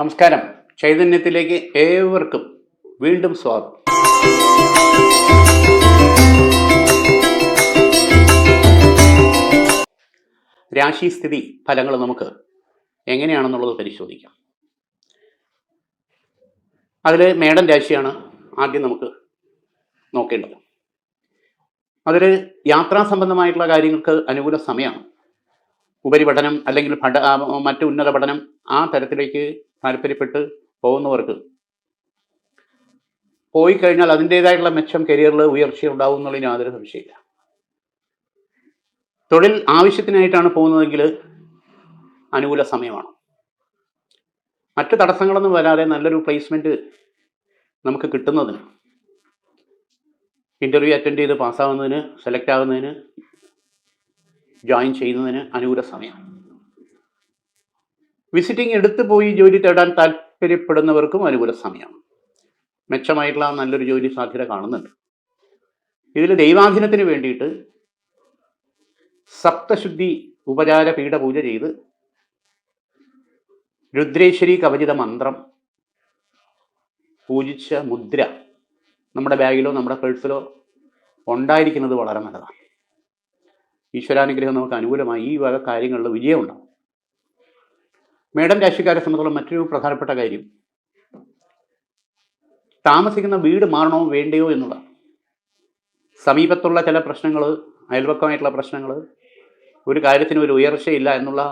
നമസ്കാരം. ചൈതന്യത്തിലേക്ക് ഏവർക്കും വീണ്ടും സ്വാഗതം. രാശിസ്ഥിതി ഫലങ്ങൾ നമുക്ക് എങ്ങനെയാണെന്നുള്ളത് പരിശോധിക്കാം. അതിൽ മേടം രാശിയാണ് ആദ്യം നമുക്ക് നോക്കേണ്ടത്. അതിൽ യാത്രാ സംബന്ധമായിട്ടുള്ള കാര്യങ്ങൾക്ക് അനുകൂല സമയമാണ്. ഉപരിപഠനം അല്ലെങ്കിൽ പഠ മറ്റു ഉന്നത പഠനം ആ തരത്തിലേക്ക് താല്പര്യപ്പെട്ട് പോകുന്നവർക്ക് പോയി കഴിഞ്ഞാൽ അതിന്റെതായിട്ടുള്ള മെച്ചം കരിയറിൽ ഉയർച്ച ഉണ്ടാവും എന്നുള്ളതിന് യാതൊരു സംശയമില്ല. തൊഴിൽ ആവശ്യത്തിനായിട്ടാണ് പോകുന്നതെങ്കിൽ അനുകൂല സമയമാണ്. മറ്റ് തടസ്സങ്ങളൊന്നും വരാതെ നല്ലൊരു പ്ലേസ്മെന്റ് നമുക്ക് കിട്ടുന്നതിന് ഇന്റർവ്യൂ അറ്റൻഡ് ചെയ്ത് പാസ്സാവുന്നതിന് സെലക്ട് ആവുന്നതിന് ജോയിൻ ചെയ്യുന്നതിന് അനുകൂല സമയമാണ്. വിസിറ്റിംഗ് എടുത്തു പോയി ജോലി തേടാൻ താല്പര്യപ്പെടുന്നവർക്കും അനുകൂല സമയമാണ് മെച്ചമായിട്ടുള്ള നല്ലൊരു ജോലി സാധ്യത കാണുന്നുണ്ട്. ഇതിൽ ദൈവാധീനത്തിന് വേണ്ടിയിട്ട് സപ്തശുദ്ധി ഉപചാര പീഠപൂജ ചെയ്ത് രുദ്രേശ്വരി കവചിത മന്ത്രം പൂജിച്ച മുദ്ര നമ്മുടെ ബാഗിലോ നമ്മുടെ പേഴ്സിലോ ഉണ്ടായിരിക്കുന്നത് വളരെ നല്ലതാണ്. ഈശ്വരാനുഗ്രഹം നമുക്ക് അനുകൂലമായി ഈ വക കാര്യങ്ങളിൽ വിജയമുണ്ടാകും മേഡം രാശിക്കാരെ സംബന്ധിച്ചുള്ള മറ്റൊരു പ്രധാനപ്പെട്ട കാര്യം. താമസിക്കുന്ന വീട് മാറണോ വേണ്ടയോ എന്നുള്ള സമീപത്തുള്ള ചില പ്രശ്നങ്ങൾ അയൽവക്കമായിട്ടുള്ള പ്രശ്നങ്ങൾ ഒരു കാര്യത്തിന് ഒരു ഉയർച്ചയില്ല എന്നുള്ള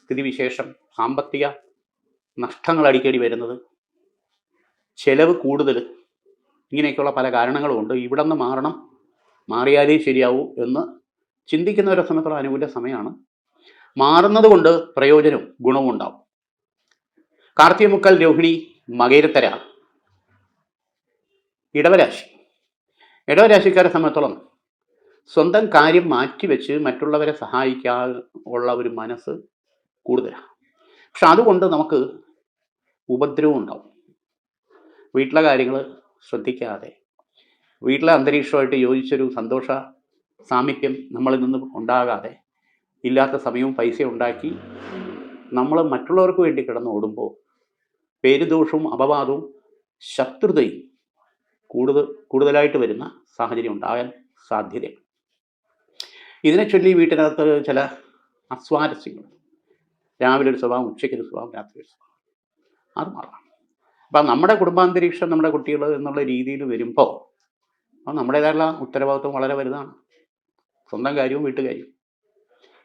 സ്ഥിതിവിശേഷം സാമ്പത്തിക നഷ്ടങ്ങൾ അടിക്കടി വരുന്നത് ചെലവ് കൂടുതൽ ഇങ്ങനെയൊക്കെയുള്ള പല കാരണങ്ങളുമുണ്ട് ഇവിടെ നിന്ന് മാറണം മാറിയാലേ ശരിയാവൂ എന്ന് ചിന്തിക്കുന്നവരെ സംബന്ധിച്ചുള്ള അനുകൂല സമയമാണ്. മാറുന്നത് കൊണ്ട് പ്രയോജനവും ഗുണവും ഉണ്ടാവും കാർത്തിക മുക്കൽ രോഹിണി മകേരത്തര ഇടവരാശി. ഇടവരാശിക്കാരെ സംബന്ധിച്ചോളം സ്വന്തം കാര്യം മാറ്റിവെച്ച് മറ്റുള്ളവരെ സഹായിക്കാൻ ഉള്ള ഒരു മനസ്സ് കൂടുതലാണ്. പക്ഷെ അതുകൊണ്ട് നമുക്ക് ഉപദ്രവം ഉണ്ടാവും. വീട്ടിലെ കാര്യങ്ങൾ ശ്രദ്ധിക്കാതെ വീട്ടിലെ അന്തരീക്ഷമായിട്ട് യോജിച്ചൊരു സന്തോഷ സാമീപ്യം നമ്മളിൽ നിന്ന് ഉണ്ടാകാതെ ഇല്ലാത്ത സമയവും പൈസ ഉണ്ടാക്കി നമ്മൾ മറ്റുള്ളവർക്ക് വേണ്ടി കിടന്ന് ഓടുമ്പോൾ പേരുദോഷവും അപവാദവും ശത്രുതയും കൂടുതൽ കൂടുതലായിട്ട് വരുന്ന സാഹചര്യം ഉണ്ടാകാൻ സാധ്യതയുണ്ട്. ഇതിനെ ചൊല്ലി വീട്ടിനകത്ത് ചില അസ്വാരസ്യങ്ങൾ. രാവിലെ ഒരു സ്വഭാവം ഉച്ചയ്ക്ക് ഒരു സ്വഭാവം രാത്രി ഒരു സ്വഭാവം. അത് മാറണം അപ്പം നമ്മുടെ കുടുംബാന്തരീക്ഷം നമ്മുടെ കുട്ടികൾ എന്നുള്ള രീതിയിൽ വരുമ്പോൾ അപ്പം നമ്മുടേതായുള്ള ഉത്തരവാദിത്വം വളരെ വലുതാണ്. സ്വന്തം കാര്യവും വീട്ടുകാര്യവും.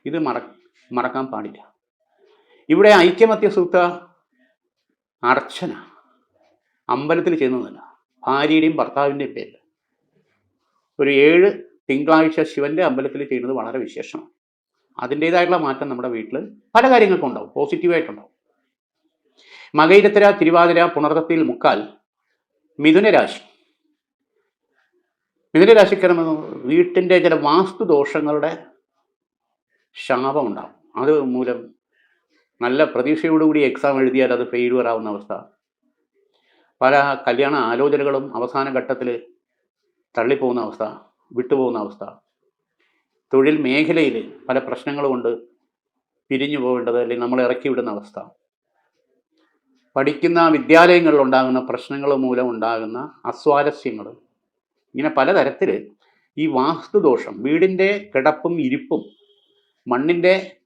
ഇത് മറ മറക്കാൻ പാടില്ല. ഇവിടെ ഐക്യമത്യ സൂക്ത അർച്ചന അമ്പലത്തിൽ ചെയ്യുന്നതല്ല ഭാര്യയുടെയും ഭർത്താവിന്റെയും പേരിൽ. ഒരു ഏഴ് തിങ്കളാഴ്ച ശിവന്റെ അമ്പലത്തിൽ ചെയ്യുന്നത് വളരെ വിശേഷമാണ്. അതിന്റേതായിട്ടുള്ള മാറ്റം നമ്മുടെ വീട്ടിൽ പല കാര്യങ്ങൾക്കും ഉണ്ടാവും പോസിറ്റീവായിട്ടുണ്ടാവും. മകയിരത്തര തിരുവാതിര പുണർത്തത്തിൽ മുക്കാൽ മിഥുനരാശി. മിഥുനരാശിക്കാരം വീട്ടിന്റെ ചില വാസ്തുദോഷങ്ങളുടെ ശാപം ഉണ്ടാവും അത് മൂലം നല്ല പ്രതീക്ഷയോടുകൂടി എക്സാം എഴുതിയാൽ അത് ഫെയിലുവർ ആവുന്ന അവസ്ഥ. പല കല്യാണ ആലോചനകളും അവസാന ഘട്ടത്തിൽ തള്ളിപ്പോകുന്ന അവസ്ഥ വിട്ടുപോകുന്ന അവസ്ഥ. തൊഴിൽ മേഖലയിൽ പല പ്രശ്നങ്ങൾ കൊണ്ട് പിരിഞ്ഞു പോകേണ്ടത് അല്ലെങ്കിൽ നമ്മൾ ഇറക്കി വിടുന്ന അവസ്ഥ. പഠിക്കുന്ന വിദ്യാലയങ്ങളിൽ ഉണ്ടാകുന്ന പ്രശ്നങ്ങൾ മൂലം ഉണ്ടാകുന്ന അസ്വാരസ്യങ്ങൾ ഇങ്ങനെ പലതരത്തിൽ ഈ വാസ്തുദോഷം വീടിന്റെ കിടപ്പും ഇരിപ്പും മണ്ണിന്റെ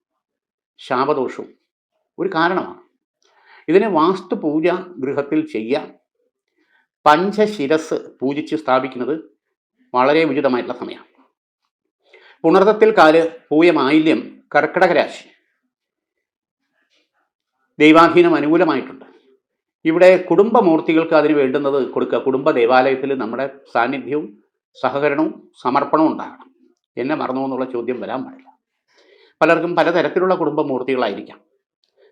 ശാപദോഷവും ഒരു കാരണമാണ്. ഇതിന് വാസ്തു പൂജ ഗൃഹത്തിൽ ചെയ്യാം. പഞ്ചശിരസ് പൂജിച്ച് സ്ഥാപിക്കുന്നത് വളരെ ഉചിതമായിട്ടുള്ള സമയമാണ്. പുണർത്തത്തിൽ കാൽ പൂയമായില്യം കർക്കിടക രാശി. ദൈവാധീനം അനുകൂലമായിട്ടുണ്ട്. ഇവിടെ കുടുംബമൂർത്തികൾക്ക് അതിന് വേണ്ടുന്നത് കൊടുക്കുക. കുടുംബ ദേവാലയത്തിൽ നമ്മുടെ സാന്നിധ്യവും സഹകരണവും സമർപ്പണവും ഉണ്ടാകണം. എന്നെ മറന്നു എന്നുള്ള ചോദ്യം വരാൻ പാടില്ല. പലർക്കും പലതരത്തിലുള്ള കുടുംബമൂർത്തികളായിരിക്കാം.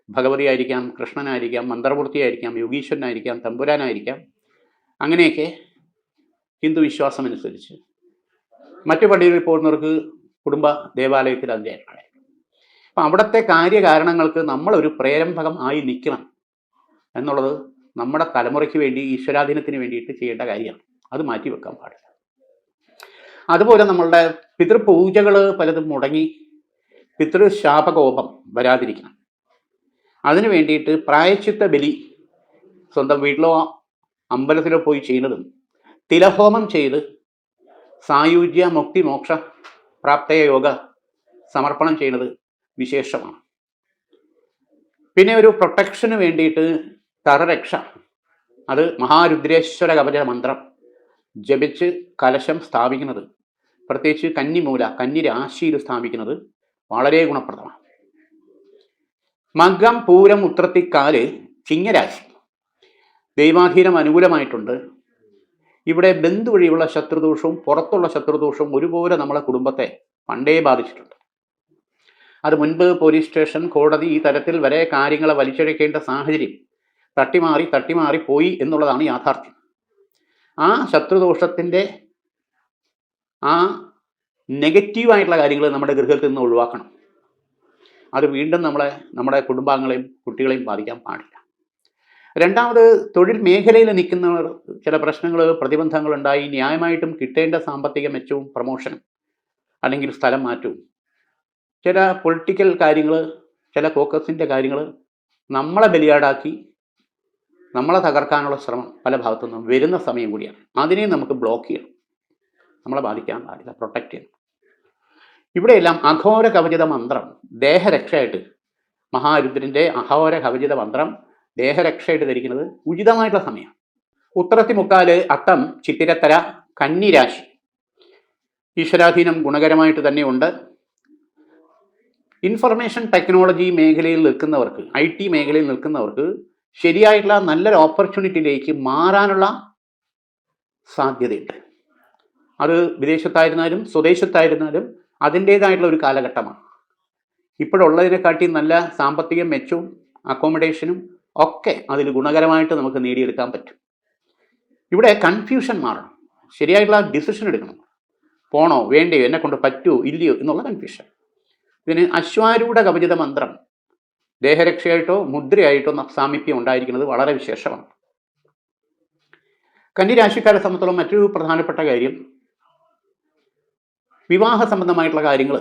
ഭഗവതി ആയിരിക്കാം കൃഷ്ണനായിരിക്കാം മന്ത്രമൂർത്തിയായിരിക്കാം യോഗീശ്വരനായിരിക്കാം തമ്പുരാനായിരിക്കാം. അങ്ങനെയൊക്കെ ഹിന്ദു വിശ്വാസം അനുസരിച്ച് മറ്റു പള്ളികളിൽ പോകുന്നവർക്ക് കുടുംബ ദേവാലയത്തിൽ അതിന്റെ അപ്പം അവിടുത്തെ കാര്യകാരണങ്ങൾക്ക് നമ്മളൊരു പ്രേരംഭകം ആയി നിൽക്കണം എന്നുള്ളത് നമ്മുടെ തലമുറയ്ക്ക് വേണ്ടി ഈശ്വരാധീനത്തിന് വേണ്ടിയിട്ട് ചെയ്യേണ്ട കാര്യമാണ്. അത് മാറ്റി വെക്കാൻ പാടില്ല. അതുപോലെ നമ്മളുടെ പിതൃപൂജകൾ പലതും മുടങ്ങി പിതൃശാപകോപം വരാതിരിക്കണം. അതിനു വേണ്ടിയിട്ട് പ്രായച്ചിത്ത ബലി സ്വന്തം വീട്ടിലോ അമ്പലത്തിലോ പോയി ചെയ്യുന്നതും തിലഹോമം ചെയ്ത് സായുജ്യ മുക്തി മോക്ഷ പ്രാപ്തയ യോഗ സമർപ്പണം ചെയ്യുന്നത് വിശേഷമാണ്. പിന്നെ ഒരു പ്രൊട്ടക്ഷന് വേണ്ടിയിട്ട് തറരക്ഷ അത് മഹാരുദ്രേശ്വര കവച മന്ത്രം ജപിച്ച് കലശം സ്ഥാപിക്കുന്നത്. പ്രത്യേകിച്ച് കന്നിമൂല കന്നി രാശിയിൽ സ്ഥാപിക്കുന്നത് വളരെ ഗുണപ്രദമാണ്. മകം പൂരം ഉത്രത്തിക്കാൽ ചിങ്ങരാശി. ദൈവാധീനം അനുകൂലമായിട്ടുണ്ട്. ഇവിടെ ബന്ധു വഴിയുള്ള ശത്രുദോഷവും പുറത്തുള്ള ശത്രുദോഷവും ഒരുപോലെ നമ്മളെ കുടുംബത്തെ പണ്ടേ ബാധിച്ചിട്ടുണ്ട്. അത് മുൻപ് പോലീസ് സ്റ്റേഷൻ കോടതി ഈ തരത്തിൽ വരെ കാര്യങ്ങളെ വലിച്ചഴക്കേണ്ട സാഹചര്യം തട്ടിമാറി തട്ടിമാറി പോയി എന്നുള്ളതാണ് യാഥാർത്ഥ്യം. ആ ശത്രുദോഷത്തിന്റെ ആ നെഗറ്റീവായിട്ടുള്ള കാര്യങ്ങൾ നമ്മുടെ ഗൃഹത്തിൽ നിന്ന് ഒഴിവാക്കണം. അത് വീണ്ടും നമ്മളെ നമ്മുടെ കുടുംബാംഗങ്ങളെയും കുട്ടികളെയും ബാധിക്കാൻ പാടില്ല. രണ്ടാമത് തൊഴിൽ മേഖലയിൽ നിൽക്കുന്നവർ ചില പ്രശ്നങ്ങൾ പ്രതിബന്ധങ്ങൾ ഉണ്ടായി ന്യായമായിട്ടും കിട്ടേണ്ട സാമ്പത്തിക മെച്ചവും പ്രമോഷനും അല്ലെങ്കിൽ സ്ഥലം മാറ്റവും ചില പൊളിറ്റിക്കൽ കാര്യങ്ങൾ ചില കോക്കസിന്റെ കാര്യങ്ങൾ നമ്മളെ ബലിയാടാക്കി നമ്മളെ തകർക്കാനുള്ള ശ്രമം പല ഭാഗത്തു നിന്നും വരുന്ന സമയം കൂടിയാണ്. അതിനെ നമുക്ക് ബ്ലോക്ക് ചെയ്യണം. നമ്മളെ ബാധിക്കാൻ പാടില്ല പ്രൊട്ടക്റ്റ് ചെയ്യണം. ഇവിടെയെല്ലാം അഘോര കവചിത മന്ത്രം ദേഹരക്ഷയായിട്ട്. മഹാരുദ്രന്റെ അഘോര കവചിത മന്ത്രം ദേഹരക്ഷയായിട്ട് ധരിക്കുന്നത് ഉചിതമായിട്ടുള്ള സമയമാണ്. ഉത്തരത്തി മുക്കാൽ അത്തം ചിത്തിരത്തര കന്നിരാശി. ഈശ്വരാധീനം ഗുണകരമായിട്ട് തന്നെയുണ്ട്. ഇൻഫർമേഷൻ ടെക്നോളജി മേഖലയിൽ നിൽക്കുന്നവർക്ക് ഐ ടി മേഖലയിൽ നിൽക്കുന്നവർക്ക് ശരിയായിട്ടുള്ള നല്ലൊരു ഓപ്പർച്യൂണിറ്റിയിലേക്ക് മാറാനുള്ള സാധ്യതയുണ്ട്. അത് വിദേശത്തായിരുന്നാലും സ്വദേശത്തായിരുന്നാലും അതിന്റേതായിട്ടുള്ള ഒരു കാലഘട്ടമാണ്. ഇപ്പോഴുള്ളതിനെക്കാട്ടി നല്ല സാമ്പത്തിക മെച്ചവും അക്കോമഡേഷനും ഒക്കെ അതിൽ ഗുണകരമായിട്ട് നമുക്ക് നേടിയെടുക്കാൻ പറ്റും. ഇവിടെ കൺഫ്യൂഷൻ മാറണം. ശരിയായിട്ടുള്ള ഡിസിഷൻ എടുക്കണം. പോണോ വേണ്ടയോ എന്നെ കൊണ്ട് പറ്റുമോ ഇല്ലയോ എന്നുള്ള കൺഫ്യൂഷൻ ഇതിന് അശ്വാരൂഢ കവചിത മന്ത്രം. ദേഹരക്ഷയായിട്ടോ മുദ്രയായിട്ടോ സാമീപ്യം ഉണ്ടായിരിക്കുന്നത് വളരെ വിശേഷമാണ്. കന്നിരാശിക്കാരെ സംബന്ധിച്ചോളം മറ്റൊരു പ്രധാനപ്പെട്ട കാര്യം വിവാഹ സംബന്ധമായിട്ടുള്ള കാര്യങ്ങൾ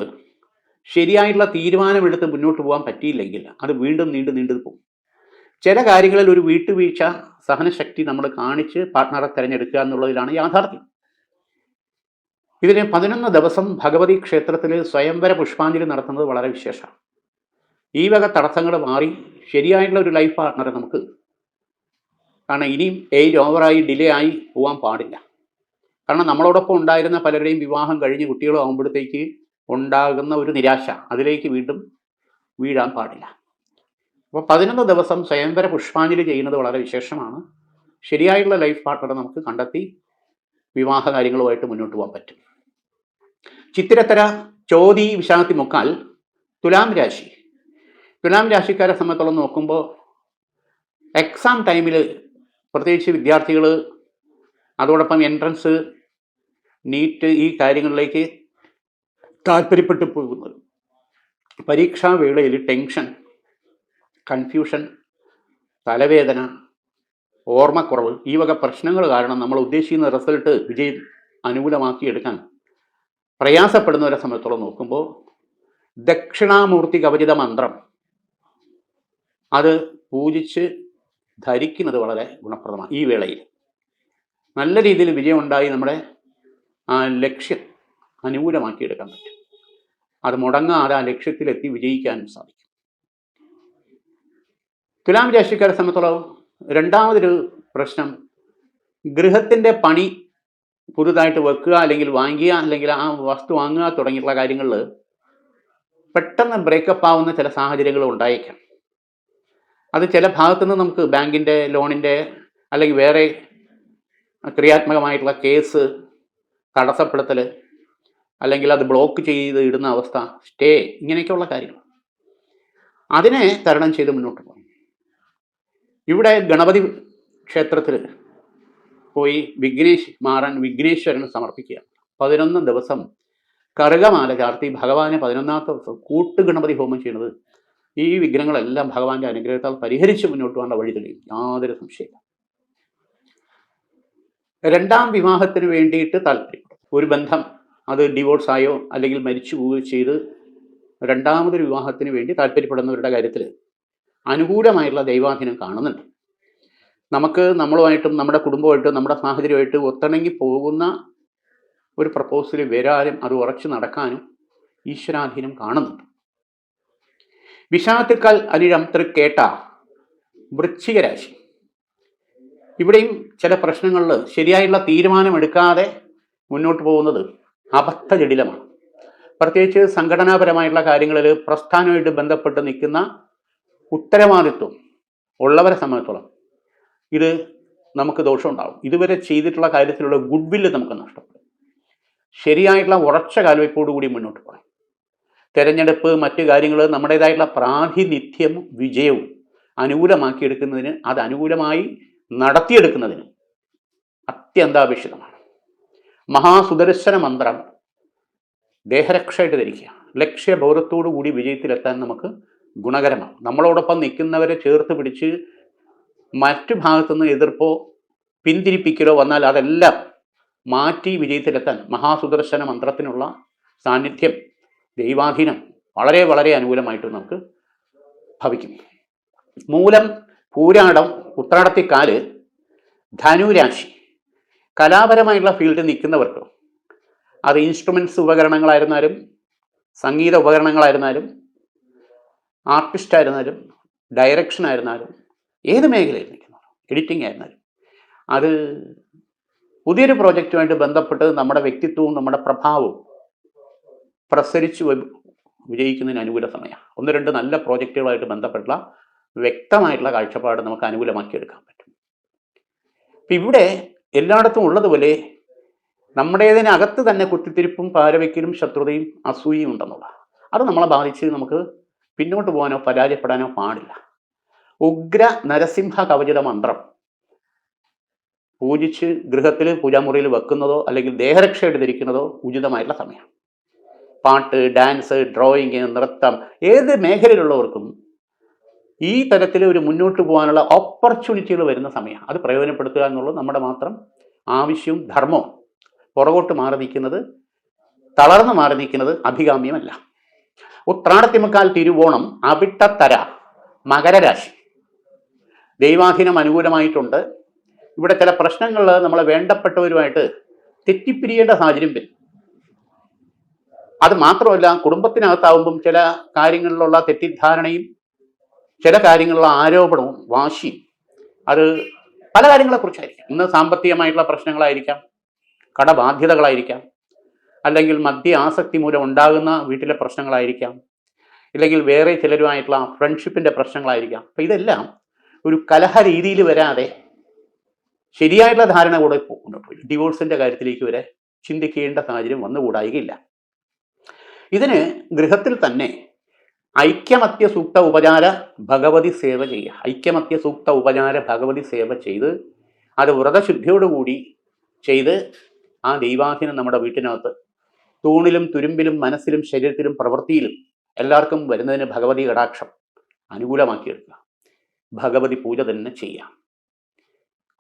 ശരിയായിട്ടുള്ള തീരുമാനമെടുത്ത് മുന്നോട്ട് പോകാൻ പറ്റിയില്ലെങ്കിൽ അത് വീണ്ടും നീണ്ടു നീണ്ടു പോകും. ചില കാര്യങ്ങളിൽ ഒരു വീട്ടുവീഴ്ച സഹനശക്തി നമ്മൾ കാണിച്ച് പാർട്ട്ണറെ തിരഞ്ഞെടുക്കുക എന്നുള്ളതിലാണ് യാഥാർത്ഥ്യം. ഇതിന് പതിനൊന്ന് ദിവസം ഭഗവതി ക്ഷേത്രത്തിൽ സ്വയംവര പുഷ്പാഞ്ജലി നടത്തുന്നത് വളരെ വിശേഷമാണ്. ഈ വക തടസ്സങ്ങൾ മാറി ശരിയായിട്ടുള്ള ഒരു ലൈഫ് പാർട്ട്ണറെ നമുക്ക് കാരണം ഇനിയും ഏജ് ഓവറായി ഡിലേ ആയി പോകാൻ പാടില്ല. കാരണം നമ്മളോടൊപ്പം ഉണ്ടായിരുന്ന പലരുടെയും വിവാഹം കഴിഞ്ഞ് കുട്ടികളും ആകുമ്പോഴത്തേക്ക് ഉണ്ടാകുന്ന ഒരു നിരാശ. അതിലേക്ക് വീണ്ടും വീഴാൻ പാടില്ല. അപ്പോൾ പതിനൊന്ന് ദിവസം സ്വയംവര പുഷ്പാഞ്ജലി ചെയ്യുന്നത് വളരെ വിശേഷമാണ്. ശരിയായിട്ടുള്ള ലൈഫ് പാർട്ട്ണറെ നമുക്ക് കണ്ടെത്തി വിവാഹ കാര്യങ്ങളുമായിട്ട് മുന്നോട്ട് പോകാൻ പറ്റും. ചിത്തിരത്തര ചോതി വിശാഖത്തി മുക്കാൽ തുലാം രാശി. തുലാം രാശിക്കാരെ സംബന്ധിച്ചോളം നോക്കുമ്പോൾ എക്സാം ടൈമിൽ പ്രത്യേകിച്ച് വിദ്യാർത്ഥികൾ അതോടൊപ്പം എൻട്രൻസ് നീറ്റ് ഈ കാര്യങ്ങളിലേക്ക് താല്പര്യപ്പെട്ടു പോകുന്നത്. പരീക്ഷാ വേളയിൽ ടെൻഷൻ കൺഫ്യൂഷൻ തലവേദന ഓർമ്മക്കുറവ് ഈ വക പ്രശ്നങ്ങൾ കാരണം നമ്മൾ ഉദ്ദേശിക്കുന്ന റിസൾട്ട് വിജയം അനുകൂലമാക്കിയെടുക്കാൻ പ്രയാസപ്പെടുന്നവരെ സംബന്ധിച്ചോളം നോക്കുമ്പോൾ ദക്ഷിണാമൂർത്തി കവചിത മന്ത്രം. അത് പൂജിച്ച് ധരിക്കുന്നത് വളരെ ഗുണപ്രദമാണ് ഈ വേളയിൽ. നല്ല രീതിയിൽ വിജയമുണ്ടായി നമ്മുടെ ആ ലക്ഷ്യം അനുകൂലമാക്കിയെടുക്കാൻ പറ്റും. അത് മുടങ്ങാതെ ആ ലക്ഷ്യത്തിലെത്തി വിജയിക്കാനും സാധിക്കും. തുലാം രാശിക്കാരെ സംബന്ധിച്ചോളം രണ്ടാമതൊരു പ്രശ്നം ഗൃഹത്തിന്റെ പണി പുതുതായിട്ട് വെക്കുക അല്ലെങ്കിൽ വാങ്ങിക്കുക അല്ലെങ്കിൽ ആ വസ്തു വാങ്ങുക തുടങ്ങിയിട്ടുള്ള കാര്യങ്ങളിൽ പെട്ടെന്ന് ബ്രേക്കപ്പ് ആവുന്ന ചില സാഹചര്യങ്ങൾ ഉണ്ടായേക്കാം. അത് ചില ഭാഗത്തു നിന്ന് നമുക്ക് ബാങ്കിന്റെ ലോണിന്റെ അല്ലെങ്കിൽ വേറെ ക്രിയാത്മകമായിട്ടുള്ള കേസ് തടസ്സപ്പെടുത്തൽ അല്ലെങ്കിൽ അത് ബ്ലോക്ക് ചെയ്ത് ഇടുന്ന അവസ്ഥ സ്റ്റേ ഇങ്ങനെയൊക്കെയുള്ള കാര്യങ്ങൾ. അതിനെ തരണം ചെയ്ത് മുന്നോട്ട് പോകും ഇവിടെ ഗണപതി ക്ഷേത്രത്തിൽ പോയി വിഘ്നേശ് മാറാൻ വിഘ്നേശ്വരന് സമർപ്പിക്കുക പതിനൊന്ന് ദിവസം കറുകമാല ചാർത്തി ഭഗവാനെ പതിനൊന്നാമത്തെ ദിവസം കൂട്ടുഗണപതി ഹോമം ചെയ്യുന്നത് ഈ വിഘ്നങ്ങളെല്ലാം ഭഗവാന്റെ അനുഗ്രഹത്താൽ പരിഹരിച്ച് മുന്നോട്ട് പോകേണ്ട വഴി തെളിയും യാതൊരു സംശയമില്ല രണ്ടാം വിവാഹത്തിന് വേണ്ടിയിട്ട് താല്പര്യം. ഒരു ബന്ധം അത് ഡിവോഴ്സായോ അല്ലെങ്കിൽ മരിച്ചു പോവുകയോ ചെയ്ത് രണ്ടാമതൊരു വിവാഹത്തിന് വേണ്ടി താല്പര്യപ്പെടുന്നവരുടെ കാര്യത്തിൽ അനുകൂലമായുള്ള ദൈവാധീനം കാണുന്നുണ്ട്. നമുക്ക് നമ്മളുമായിട്ടും നമ്മുടെ കുടുംബമായിട്ടും നമ്മുടെ സാഹചര്യമായിട്ടും ഒത്തിണങ്ങി പോകുന്ന ഒരു പ്രപ്പോസൽ വരാനും അത് ഉറച്ചു നടക്കാനും ഈശ്വരാധീനം കാണുന്നുണ്ട്. വിഷാത്തുക്കൾ അനിഴം തൃക്കേട്ട വൃശ്ചിക രാശി. ഇവിടെയും ചില പ്രശ്നങ്ങളിൽ ശരിയായുള്ള തീരുമാനമെടുക്കാതെ മുന്നോട്ട് പോകുന്നത് അബദ്ധ അബദ്ധജടിലമാണ്. പ്രത്യേകിച്ച് സംഘടനാപരമായിട്ടുള്ള കാര്യങ്ങളിൽ പ്രസ്ഥാനമായിട്ട് ബന്ധപ്പെട്ട് നിൽക്കുന്ന ഉത്തരവാദിത്വം ഉള്ളവരെ സംബന്ധിച്ചോളം ഇത് നമുക്ക് ദോഷമുണ്ടാകും. ഇതുവരെ ചെയ്തിട്ടുള്ള കാര്യത്തിലുള്ള ഗുഡ് വില്ല് നമുക്ക് നഷ്ടപ്പെടും. ശരിയായിട്ടുള്ള ഉറച്ച കാൽവയ്പോടുകൂടി മുന്നോട്ട് പോകണം. തെരഞ്ഞെടുപ്പ് മറ്റു കാര്യങ്ങൾ നമ്മുടേതായിട്ടുള്ള പ്രാതിനിധ്യം വിജയവും അനുകൂലമാക്കിയെടുക്കുന്നതിന് അത് അനുകൂലമായി നടത്തിയെടുക്കുന്നതിന് അത്യന്താപേക്ഷിതമാണ്. മഹാസുദർശന മന്ത്രം ദേഹരക്ഷയായിട്ട് ധരിക്കുക. ലക്ഷ്യബോധത്തോടു കൂടി വിജയത്തിലെത്താൻ നമുക്ക് ഗുണകരമാണ്. നമ്മളോടൊപ്പം നിൽക്കുന്നവരെ ചേർത്ത് പിടിച്ച് മറ്റു ഭാഗത്തുനിന്ന് എതിർപ്പോ പിന്തിരിപ്പിക്കലോ വന്നാൽ അതെല്ലാം മാറ്റി വിജയത്തിലെത്താൻ മഹാസുദർശന മന്ത്രത്തിനുള്ള സാന്നിധ്യം ദൈവാധീനം വളരെ വളരെ അനുകൂലമായിട്ട് നമുക്ക് ഭവിക്കും. മൂലം പൂരാടം ഉത്രാടത്തിക്കാൽ ധനുരാശി. കലാപരമായിട്ടുള്ള ഫീൽഡിൽ നിൽക്കുന്നവർക്ക് അത് ഇൻസ്ട്രുമെന്റ്സ് ഉപകരണങ്ങളായിരുന്നാലും സംഗീത ഉപകരണങ്ങളായിരുന്നാലും ആർട്ടിസ്റ്റ് ആയിരുന്നാലും ഡയറക്ഷൻ ആയിരുന്നാലും ഏത് മേഖലയിൽ നിൽക്കുന്നവർ എഡിറ്റിംഗ് ആയിരുന്നാലും അത് പുതിയൊരു പ്രോജക്റ്റുമായിട്ട് ബന്ധപ്പെട്ട് നമ്മുടെ വ്യക്തിത്വവും നമ്മുടെ പ്രഭാവവും പ്രസരിച്ച് വിജയിക്കുന്നതിന് അനുകൂല സമയമാണ്. ഒന്ന് രണ്ട് നല്ല പ്രോജക്റ്റുകളായിട്ട് ബന്ധപ്പെട്ടുള്ള വ്യക്തമായിട്ടുള്ള കാഴ്ചപ്പാട് നമുക്ക് അനുകൂലമാക്കിയെടുക്കാൻ പറ്റും. അപ്പം ഇവിടെ എല്ലായിടത്തും ഉള്ളതുപോലെ നമ്മുടേതിനകത്ത് തന്നെ കുത്തിത്തിരിപ്പും പാരവയ്ക്കലും ശത്രുതയും അസൂയയും ഉണ്ടെന്നുള്ള അത് നമ്മളെ ബാധിച്ച് നമുക്ക് പിന്നോട്ട് പോകാനോ പരാജയപ്പെടാനോ പാടില്ല. ഉഗ്ര നരസിംഹ കവചിത മന്ത്രം പൂജിച്ച് ഗൃഹത്തിൽ പൂജാമുറിയിൽ വെക്കുന്നതോ അല്ലെങ്കിൽ ദേഹരക്ഷയായിട്ട് ധരിക്കുന്നതോ ഉചിതമായിട്ടുള്ള സമയം പാട്ട് ഡാൻസ് ഡ്രോയിങ് നൃത്തം ഏത് മേഖലയിലുള്ളവർക്കും ഈ തരത്തിൽ ഒരു മുന്നോട്ട് പോകാനുള്ള ഓപ്പർച്യൂണിറ്റികൾ വരുന്ന സമയം അത് പ്രയോജനപ്പെടുത്തുക എന്നുള്ളത് നമ്മുടെ മാത്രം ആവശ്യവും ധർമ്മവും. പുറകോട്ട് മാറി നിൽക്കുന്നത് തളർന്നു മാറി നിൽക്കുന്നത് അഭികാമ്യമല്ല. ഉത്രാടത്തിമുക്കാൽ തിരുവോണം അവിട്ടത്തര മകരരാശി. ദൈവാധീനം അനുകൂലമായിട്ടുണ്ട്. ഇവിടെ ചില പ്രശ്നങ്ങൾ നമ്മളെ വേണ്ടപ്പെട്ടവരുമായിട്ട് തെറ്റിപ്പിരിയേണ്ട സാഹചര്യം വരും. അത് മാത്രമല്ല കുടുംബത്തിനകത്താവുമ്പം ചില കാര്യങ്ങളിലുള്ള തെറ്റിദ്ധാരണയും ചില കാര്യങ്ങളുള്ള ആരോപണവും വാശി അത് പല കാര്യങ്ങളെക്കുറിച്ചായിരിക്കും. ഇന്ന് സാമ്പത്തികമായിട്ടുള്ള പ്രശ്നങ്ങളായിരിക്കാം കടബാധ്യതകളായിരിക്കാം അല്ലെങ്കിൽ മദ്യ ആസക്തി മൂലം ഉണ്ടാകുന്ന വീട്ടിലെ പ്രശ്നങ്ങളായിരിക്കാം ഇല്ലെങ്കിൽ വേറെ ചിലരുമായിട്ടുള്ള ഫ്രണ്ട്ഷിപ്പിന്റെ പ്രശ്നങ്ങളായിരിക്കാം. അപ്പം ഇതെല്ലാം ഒരു കലഹ രീതിയിൽ വരാതെ ശരിയായിട്ടുള്ള ധാരണ കൂടെ പോകുന്നുണ്ട് ഡിവോഴ്സിന്റെ കാര്യത്തിലേക്ക് വരെ ചിന്തിക്കേണ്ട സാഹചര്യം വന്നുകൂടായികയില്ല. ഇതിന് ഗൃഹത്തിൽ തന്നെ ഐക്യമത്യ സൂക്ത ഉപചാര ഭഗവതി സേവ ചെയ്യുക ഐക്യമത്യ സൂക്ത ഉപചാര ഭഗവതി സേവ ചെയ്ത് അത് വ്രതശുദ്ധിയോടുകൂടി ചെയ്ത് ആ ദൈവാധീനം നമ്മുടെ വീട്ടിനകത്ത് തൂണിലും തുരുമ്പിലും മനസ്സിലും ശരീരത്തിലും പ്രവൃത്തിയിലും എല്ലാവർക്കും വരുന്നതിന് ഭഗവതി കടാക്ഷം അനുകൂലമാക്കിയെടുക്കുക. ഭഗവതി പൂജ തന്നെ ചെയ്യാം.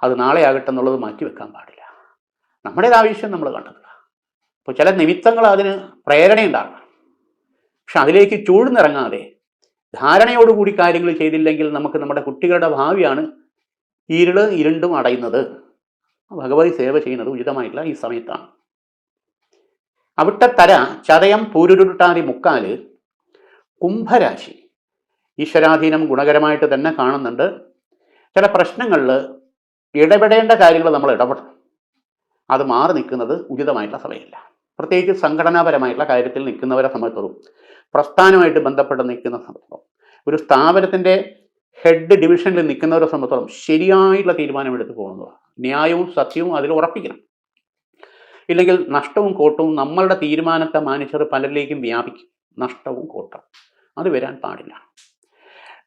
അത് നാളെ ആകട്ടെ എന്നുള്ളത് മാറ്റി വെക്കാൻ പാടില്ല. നമ്മുടെ ആവശ്യം നമ്മൾ കണ്ടെത്തുക. അപ്പോൾ ചില നിമിത്തങ്ങൾ അതിന് പ്രേരണയുണ്ടാകണം. പക്ഷെ അതിലേക്ക് ചൂഴ്ന്നിറങ്ങാതെ ധാരണയോടുകൂടി കാര്യങ്ങൾ ചെയ്തില്ലെങ്കിൽ നമുക്ക് നമ്മുടെ കുട്ടികളുടെ ഭാവിയാണ് ഇരുൾ ഇരുണ്ടും അടയുന്നത്. ഭഗവതി സേവ ചെയ്യുന്നത് ഉചിതമായിട്ടുള്ള ഈ സമയത്താണ്. അവിട്ടത്തര ചതയം പൂരുരുട്ടാതി മുക്കാൽ കുംഭരാശി. ഈശ്വരാധീനം ഗുണകരമായിട്ട് തന്നെ കാണുന്നുണ്ട്. ചില പ്രശ്നങ്ങളിൽ ഇടപെടേണ്ട കാര്യങ്ങൾ നമ്മൾ ഇടപെടണം. അത് മാറി നിൽക്കുന്നത് ഉചിതമായിട്ടുള്ള സമയമല്ല. പ്രത്യേകിച്ച് സംഘടനാപരമായിട്ടുള്ള കാര്യത്തിൽ നിൽക്കുന്നവരെ സംബന്ധിച്ചോളം പ്രസ്ഥാനമായിട്ട് ബന്ധപ്പെട്ട് നിൽക്കുന്ന സംബന്ധിച്ചോളം ഒരു സ്ഥാപനത്തിന്റെ ഹെഡ് ഡിവിഷനിൽ നിൽക്കുന്നവരെ സംബന്ധിച്ചോളം ശരിയായിട്ടുള്ള തീരുമാനമെടുത്ത് പോകുന്നതാണ് ന്യായവും സത്യവും അതിൽ ഉറപ്പിക്കണം. ഇല്ലെങ്കിൽ നഷ്ടവും കോട്ടവും നമ്മളുടെ തീരുമാനത്തെ മാനിച്ചത് പലരിലേക്കും വ്യാപിക്കും. നഷ്ടവും കോട്ടവും അത് വരാൻ പാടില്ല.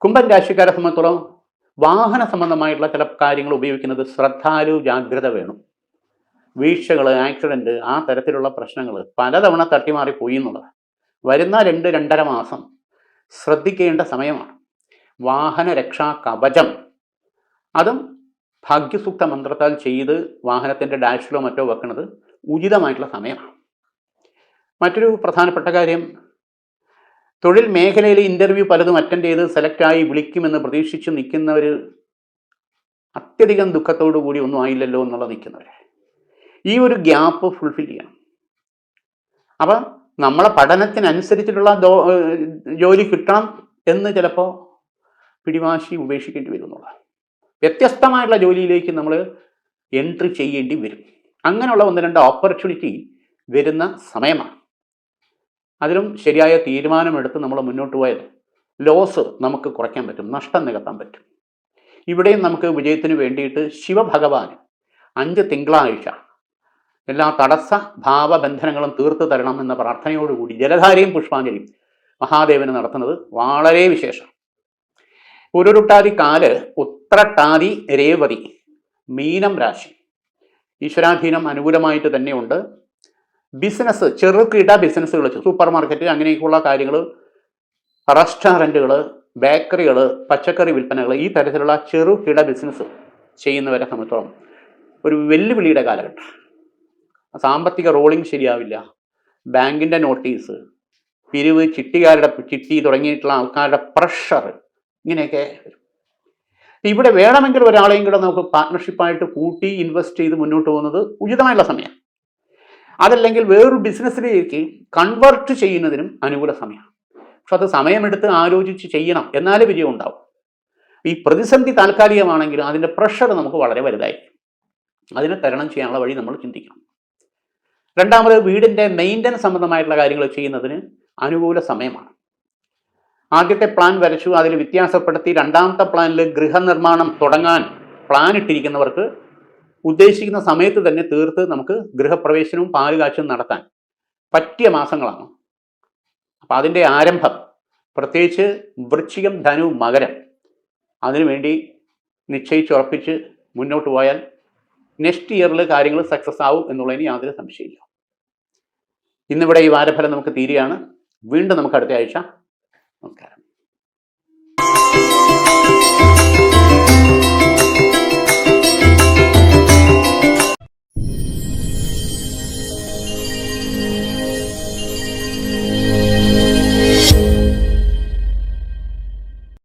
കുംഭൻ രാശിക്കാരെ സംബന്ധിച്ചോളം വാഹന സംബന്ധമായിട്ടുള്ള ചില കാര്യങ്ങൾ ഉപയോഗിക്കുന്നത് ശ്രദ്ധാലു ജാഗ്രത വേണം. വീഴ്ചകൾ ആക്സിഡന്റ് ആ തരത്തിലുള്ള പ്രശ്നങ്ങൾ പലതവണ തട്ടിമാറി പോയി എന്നുള്ളത് വരുന്ന രണ്ട് രണ്ടര മാസം ശ്രദ്ധിക്കേണ്ട സമയമാണ്. വാഹന രക്ഷാ കവചം. അതും ഭാഗ്യസൂക്ത മന്ത്രത്താൽ ചെയ്ത് വാഹനത്തിന്റെ ഡാഷിലോ മറ്റോ വെക്കുന്നത് ഉചിതമായിട്ടുള്ള സമയമാണ്. മറ്റൊരു പ്രധാനപ്പെട്ട കാര്യം തൊഴിൽ മേഖലയിൽ ഇന്റർവ്യൂ പലതും അറ്റൻഡ് ചെയ്ത് സെലക്റ്റായി വിളിക്കുമെന്ന് പ്രതീക്ഷിച്ച് നിൽക്കുന്നവർ അത്യധികം ദുഃഖത്തോടു കൂടി ഒന്നും ആയില്ലല്ലോ എന്നുള്ള നിൽക്കുന്നവർ ഈ ഒരു ഗ്യാപ്പ് ഫുൾഫിൽ ചെയ്യണം. അപ്പം നമ്മളെ പഠനത്തിനനുസരിച്ചിട്ടുള്ള ജോലി കിട്ടണം എന്ന് ചിലപ്പോൾ പിടിവാശി ഉപേക്ഷിക്കേണ്ടി വരും എന്നുള്ളതാണ് വ്യത്യസ്തമായിട്ടുള്ള ജോലിയിലേക്ക് നമ്മൾ എൻട്രി ചെയ്യേണ്ടി വരും. അങ്ങനെയുള്ള ഒന്ന് രണ്ട് ഓപ്പർച്യൂണിറ്റി വരുന്ന സമയമാണ്. അതിലും ശരിയായ തീരുമാനമെടുത്ത് നമ്മൾ മുന്നോട്ട് പോയത് ലോസ് നമുക്ക് കുറയ്ക്കാൻ പറ്റും നഷ്ടം നികത്താൻ പറ്റും. ഇവിടെയും നമുക്ക് വിജയത്തിന് വേണ്ടിയിട്ട് ശിവഭഗവാൻ അഞ്ച് തിങ്കളാഴ്ച എല്ലാ തടസ്സ ഭാവബന്ധനങ്ങളും തീർത്തു തരണം എന്ന പ്രാർത്ഥനയോടുകൂടി ജലധാരയും പുഷ്പാഞ്ജലിയും മഹാദേവന് നടത്തുന്നത് വളരെ വിശേഷം. ഉരുരുട്ടാതി കാൽ ഉത്രട്ടാതി രേവതി മീനം രാശി. ഈശ്വരാധീനം അനുകൂലമായിട്ട് തന്നെയുണ്ട്. ബിസിനസ് ചെറുകിട ബിസിനസ്സുകൾ സൂപ്പർ മാർക്കറ്റ് അങ്ങനെയൊക്കെയുള്ള കാര്യങ്ങൾ റെസ്റ്റോറന്റുകൾ ബേക്കറികൾ പച്ചക്കറി വിൽപ്പനകൾ ഈ തരത്തിലുള്ള ചെറുകിട ബിസിനസ് ചെയ്യുന്നവരെ സംബന്ധിച്ചോളം ഒരു വെല്ലുവിളിയുടെ കാലഘട്ടം. സാമ്പത്തിക റോളിംഗ് ശരിയാവില്ല. ബാങ്കിന്റെ നോട്ടീസ് പിരിവ് ചിട്ടികാരുടെ ചിട്ടി തുടങ്ങിയിട്ടുള്ള ആൾക്കാരുടെ പ്രഷർ ഇങ്ങനെയൊക്കെ ഇവിടെ വേണമെങ്കിൽ ഒരാളെയും കൂടെ നമുക്ക് പാർട്ട്ണർഷിപ്പായിട്ട് കൂട്ടി ഇൻവെസ്റ്റ് ചെയ്ത് മുന്നോട്ട് പോകുന്നത് ഉചിതമായുള്ള സമയം അതല്ലെങ്കിൽ വേറൊരു ബിസിനസ്സിലേക്ക് കൺവേർട്ട് ചെയ്യുന്നതിനും അനുകൂല സമയമാണ്. പക്ഷെ അത് സമയമെടുത്ത് ആലോചിച്ച് ചെയ്യണം എന്നാലേ വിജയം ഉണ്ടാവും. ഈ പ്രതിസന്ധി താൽക്കാലികമാണെങ്കിലും അതിന്റെ പ്രഷർ നമുക്ക് വളരെ വലുതായിരിക്കും. അതിനെ തരണം ചെയ്യാനുള്ള വഴി നമ്മൾ ചിന്തിക്കണം. രണ്ടാമത് വീടിന്റെ മെയിന്റനൻസ് സംബന്ധമായിട്ടുള്ള കാര്യങ്ങൾ ചെയ്യുന്നതിന് അനുകൂല സമയമാണ്. ആദ്യത്തെ പ്ലാൻ വരച്ചു അതിൽ വ്യത്യാസപ്പെടുത്തി രണ്ടാമത്തെ പ്ലാനിൽ ഗൃഹനിർമ്മാണം തുടങ്ങാൻ പ്ലാൻ ഇട്ടിരിക്കുന്നവർക്ക് ഉദ്ദേശിക്കുന്ന സമയത്ത് തന്നെ തീർത്ത് നമുക്ക് ഗൃഹപ്രവേശനവും പാലുകാച്ചും നടത്താൻ പറ്റിയ മാസങ്ങളാണ്. അപ്പം അതിന്റെ ആരംഭം പ്രത്യേകിച്ച് വൃശ്ചികം ധനു മകരം അതിനുവേണ്ടി നിശ്ചയിച്ചുറപ്പിച്ച് മുന്നോട്ട് പോയാൽ നെക്സ്റ്റ് ഇയറിൽ കാര്യങ്ങൾ സക്സസ് ആവും എന്നുള്ളതിന് യാതൊരു സംശയമില്ല ഇന്നിവിടെ ഈ വാരഫലം നമുക്ക് തീരുകയാണ്. വീണ്ടും നമുക്ക് അടുത്ത ആഴ്ച. നമസ്കാരം.